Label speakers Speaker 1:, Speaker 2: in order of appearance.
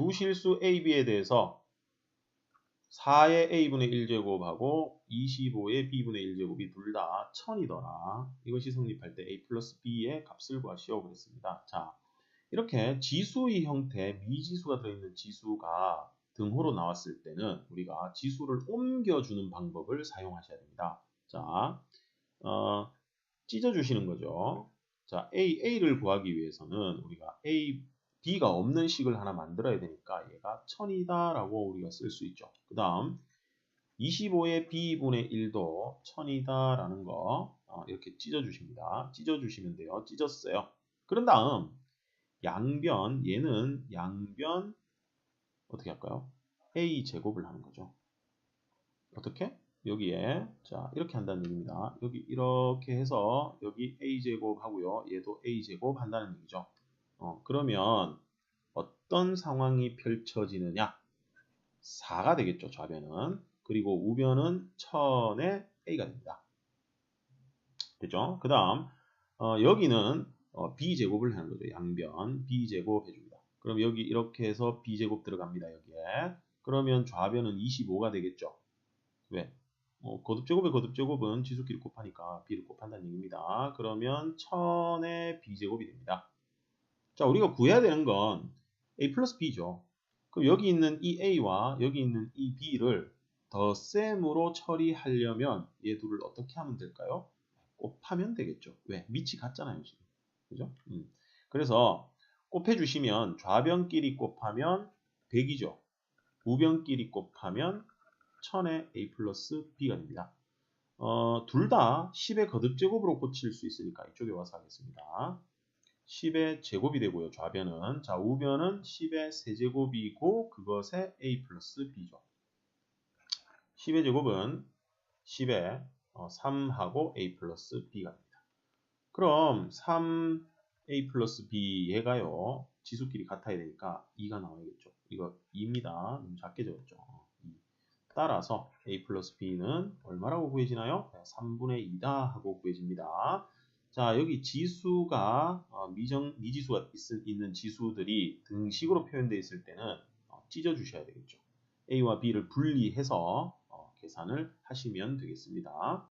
Speaker 1: 두 실수 A, B에 대해서 4의 A분의 1제곱하고 25의 B분의 1제곱이 둘 다 1000이더라. 이것이 성립할 때 A 플러스 B의 값을 구하시오 그랬습니다. 자, 이렇게 지수의 형태, 미지수가 들어있는 지수가 등호로 나왔을 때는 우리가 지수를 옮겨주는 방법을 사용하셔야 됩니다. 자, 어, 찢어주시는 거죠. 자, A, A를 구하기 위해서는 우리가 A, B가 없는 식을 하나 만들어야 되니까 얘가 1000이다 라고 우리가 쓸 수 있죠. 그 다음 25의 B분의 1도 1000이다 라는 거 어, 이렇게 찢어주십니다. 찢어주시면 돼요. 찢었어요. 그런 다음 양변 얘는 양변 어떻게 할까요? A 제곱을 하는 거죠. 어떻게? 여기에 자 이렇게 한다는 얘기입니다. 여기 이렇게 해서 여기 A 제곱 하고요. 얘도 A 제곱 한다는 얘기죠. 어, 그러면 어떤 상황이 펼쳐지느냐? 4가 되겠죠. 좌변은. 그리고 우변은 1000의 A가 됩니다. 됐죠? 그 다음 어, 여기는 어, B제곱을 하는 거죠. 양변 B제곱 해줍니다. 그럼 여기 이렇게 해서 B제곱 들어갑니다. 여기에. 그러면 좌변은 25가 되겠죠. 왜? 어, 거듭제곱의 거듭제곱은 지수끼리 곱하니까 B를 곱한다는 얘기입니다. 그러면 1000의 B제곱이 됩니다. 자, 우리가 구해야 되는 건 A 플러스 B죠. 그럼 여기 있는 이 A와 여기 있는 이 B를 덧셈으로 처리하려면 얘 둘을 어떻게 하면 될까요? 곱하면 되겠죠. 왜? 밑이 같잖아요, 지금. 그죠? 음. 그래서 곱해주시면 좌변끼리 곱하면 100이죠. 우변끼리 곱하면 1000의 A 플러스 B가 됩니다. 어, 둘 다 10의 거듭제곱으로 고칠 수 있으니까 이쪽에 와서 하겠습니다. 10의 제곱이 되고요. 좌변은. 자, 우변은 10의 세제곱이고 그것의 a 플러스 b죠. 10의 제곱은 10의 3하고 어, a 플러스 b가 됩니다. 그럼 3a 플러스 b 얘가요. 지수끼리 같아야 되니까 2가 나와야겠죠. 이거 2입니다. 너무 작게 적었죠. 따라서 a 플러스 b는 얼마라고 구해지나요? 3분의 2다 하고 구해집니다. 자, 여기 지수가 어, 미정 미지수가 있, 는 지수들이 등식으로 표현되어 있을 때는 어, 찢어 주셔야 되겠죠. a와 b를 분리해서 어, 계산을 하시면 되겠습니다.